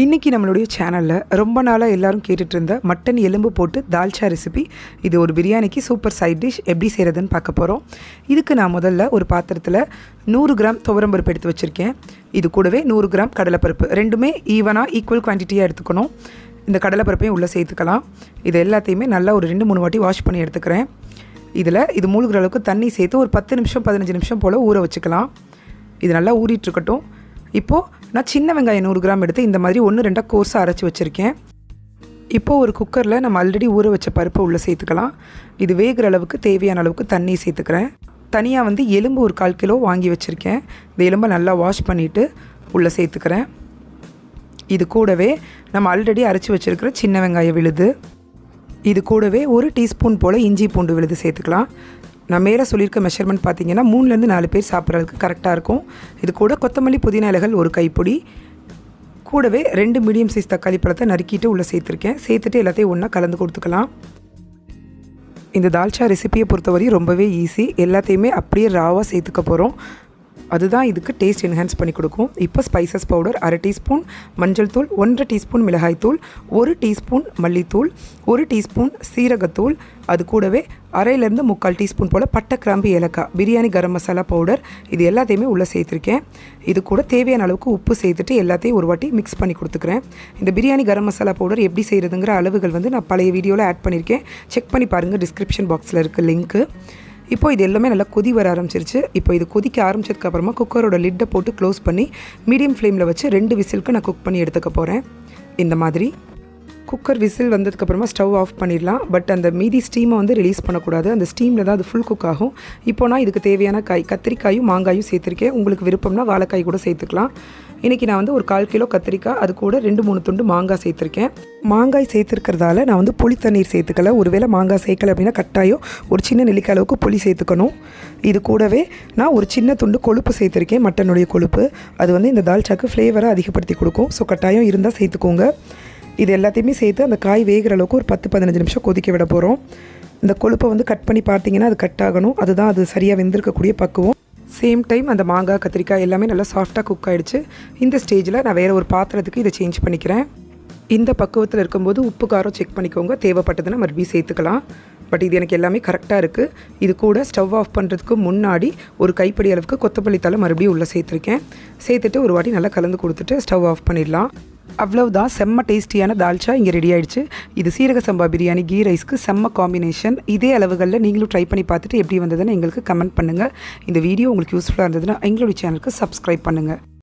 இன்றைக்கி நம்மளுடைய சேனலில் ரொம்ப நாளாக எல்லாரும் கேட்டுட்டு இருந்த மட்டன் எலும்பு போட்டு தால்ச்சா ரெசிபி இது ஒரு பிரியாணிக்கு சூப்பர் சைட் டிஷ் எப்படி செய்கிறதுன்னு பார்க்க போகிறோம் இதுக்கு நான் முதல்ல ஒரு பாத்திரத்தில் நூறு கிராம் துவரம்பருப்பு எடுத்து வச்சுருக்கேன். இது கூடவே நூறு கிராம் கடலைப்பருப்பு. ரெண்டுமே ஈவனாக ஈக்குவல் குவான்டிட்டியாக எடுத்துக்கணும். இந்த கடலைப்பருப்பையும் உள்ளே சேர்த்துக்கலாம். இது எல்லாத்தையுமே நல்லா ஒரு ரெண்டு மூணு வாட்டி வாஷ் பண்ணி எடுத்துக்கிறேன். இதில் இது மூழ்கிற அளவுக்கு தண்ணி சேர்த்து ஒரு பத்து நிமிஷம் பதினஞ்சு நிமிஷம் போல் ஊற வச்சுக்கலாம். இது நல்லா ஊறிட்டுருக்கட்டும் இப்போது நான் சின்ன வெங்காயம் நூறு கிராம் எடுத்து இந்த மாதிரி ஒன்று ரெண்டாக கோர்ஸாக அரைச்சி வச்சுருக்கேன். இப்போது ஒரு குக்கரில் நம்ம ஆல்ரெடி ஊற வச்ச பருப்பை உள்ளே சேர்த்துக்கலாம். இது வேகிற அளவுக்கு தேவையான அளவுக்கு தண்ணி சேர்த்துக்கிறேன். தனியாக வந்து எலும்பு ஒரு கால் கிலோ வாங்கி வச்சுருக்கேன். இந்த எலும்பை நல்லா வாஷ் பண்ணிவிட்டு உள்ளே சேர்த்துக்கிறேன். இது கூடவே நம்ம ஆல்ரெடி அரைச்சி வச்சுருக்கிற சின்ன வெங்காயம் விழுது. இது கூடவே ஒரு டீஸ்பூன் போல் இஞ்சி பூண்டு விழுது சேர்த்துக்கலாம். நான் மேலே சொல்லியிருக்க மெஷர்மெண்ட் பார்த்தீங்கன்னா மூணுலேருந்து நாலு பேர் சாப்பிட்றதுக்கு கரெக்டாக இருக்கும். இது கூட கொத்தமல்லி புதினா இலைகள் ஒரு கைப்பொடி. கூடவே ரெண்டு மீடியம் சைஸ் தக்காளி பழத்தை நறுக்கிட்டு உள்ளே சேர்த்துருக்கேன். சேர்த்துட்டு எல்லாத்தையும் ஒன்றா கலந்து கொடுத்துக்கலாம். இந்த தால்ச்சா ரெசிபியை பொறுத்தவரையும் ரொம்பவே ஈஸி எல்லாத்தையுமே அப்படியே ராவாக சேர்த்துக்க போகிறோம் அதுதான் இதுக்கு டேஸ்ட் என்ஹான்ஸ் பண்ணி கொடுக்கும். இப்போ ஸ்பைசஸ் பவுடர் அரை டீஸ்பூன் மஞ்சள் தூள் ஒன்றரை டீஸ்பூன் மிளகாய்த்தூள் ஒரு டீஸ்பூன் மல்லித்தூள் ஒரு டீஸ்பூன் சீரகத்தூள் அது கூடவே அரையிலேருந்து முக்கால் டீஸ்பூன் போல் பட்டை கிராம்பு ஏலக்காய் பிரியாணி கரம் மசாலா பவுடர் இது எல்லாத்தையுமே உள்ளே சேர்த்துருக்கேன். இது கூட தேவையான அளவுக்கு உப்பு சேர்த்துட்டு எல்லாத்தையும் ஒரு வாட்டி மிக்ஸ் பண்ணி கொடுத்துக்கிறேன். இந்த பிரியாணி கரம் மசாலா பவுடர் எப்படி செய்கிறதுங்கிற அளவுகள் வந்து நான் பழைய வீடியோவில் ஆட் பண்ணியிருக்கேன் செக் பண்ணி பாருங்கள் டிஸ்கிரிப்ஷன் பாக்ஸில் இருக்குது லிங்க்கு இப்போ இது எல்லாமே நல்லா கொதி வர ஆரம்பிச்சிருச்சு. இப்போ இது கொதிக்க ஆரம்பிச்சதுக்கப்புறமா குக்கரோட லிட்டை போட்டு க்ளோஸ் பண்ணி மீடியம் ஃப்ளேமில் வச்சு ரெண்டு விசிலுக்கு நான் குக் பண்ணி எடுத்துக்க போகிறேன் இந்த மாதிரி. குக்கர் விசில் வந்ததுக்கப்புறமா ஸ்டவ் ஆஃப் பண்ணிடலாம். பட் அந்த மீதி ஸ்டீமை வந்து ரிலீஸ் பண்ணக்கூடாது. அந்த ஸ்டீமில் தான் அது ஃபுல் குக் ஆகும். இப்போ நான் இதுக்கு தேவையான காய் கத்திரிக்காயும் மாங்காயும் சேர்த்துருக்கேன். உங்களுக்கு விருப்பம்னா வாழைக்காய் கூட சேர்த்துக்கலாம். இன்றைக்கி நான் வந்து ஒரு கால் கிலோ கத்திரிக்காய் அது கூட ரெண்டு மூணு துண்டு மாங்காய் சேர்த்துருக்கேன். மாங்காய் சேர்த்துருக்கிறதால நான் வந்து புளி தண்ணீர் சேர்த்துக்கல. ஒருவேளை மாங்காய் சேர்க்கலை அப்படின்னா கட்டாயம் ஒரு சின்ன நெல்லிக்காய் அளவுக்கு புளி சேர்த்துக்கணும். இது கூடவே நான் ஒரு சின்ன துண்டு கொழுப்பு சேர்த்துருக்கேன் மட்டனுடைய கொழுப்பு. அது வந்து இந்த தால்ச்சாக்கு ஃப்ளேவரை அதிகப்படுத்தி கொடுக்கும். ஸோ கட்டாயம் இருந்தால் சேர்த்துக்கோங்க. இது எல்லாத்தையுமே சேர்த்து அந்த காய் வேகிற அளவுக்கு ஒரு பத்து பதினஞ்சு நிமிஷம் கொதிக்க விட போகிறோம் இந்த கொழுப்பை வந்து கட் பண்ணி பார்த்தீங்கன்னா அது கட் ஆகணும். அதுதான் அது சரியாக வெந்திருக்கக்கூடிய பக்குவம். சேம் டைம் அந்த மாங்காய் கத்திரிக்காய் எல்லாமே நல்லா சாஃப்டாக குக் ஆகிடுச்சு இந்த ஸ்டேஜில் நான் வேறு ஒரு பாத்திரத்துக்கு இதை சேஞ்ச் பண்ணிக்கிறேன். இந்த பக்குவத்தில் இருக்கும்போது உப்பு காரம் செக் பண்ணிக்கோங்க. தேவைப்பட்டதுன்னா மறுபடியும் சேர்த்துக்கலாம். பட் இது எனக்கு எல்லாமே கரெக்டாக இருக்குது இது கூட ஸ்டவ் ஆஃப் பண்ணுறதுக்கு முன்னாடி ஒரு கைப்படி அளவுக்கு கொத்தமல்லி தலை மறுபடியும் உள்ளே சேர்த்துருக்கேன். சேர்த்துட்டு ஒரு வாட்டி நல்லா கலந்து கொடுத்துட்டு ஸ்டவ் ஆஃப் பண்ணிடலாம். அவ்வளவுதான் செம்ம டேஸ்டியான தால்ச்சா இங்கே ரெடி ஆயிடுச்சு. இது சீரக சம்பா பிரியாணி கீ ரைஸ்க்கு செம்ம காம்பினேஷன் இதே அளவுகளில் நீங்களும் ட்ரை பண்ணி பார்த்துட்டு எப்படி வந்ததுன்னு எங்களுக்கு கமெண்ட் பண்ணுங்கள் இந்த வீடியோ உங்களுக்கு யூஸ்ஃபுல்லாக இருந்ததுன்னா எங்களுடைய சேனலுக்கு சப்ஸ்கிரைப் பண்ணுங்கள்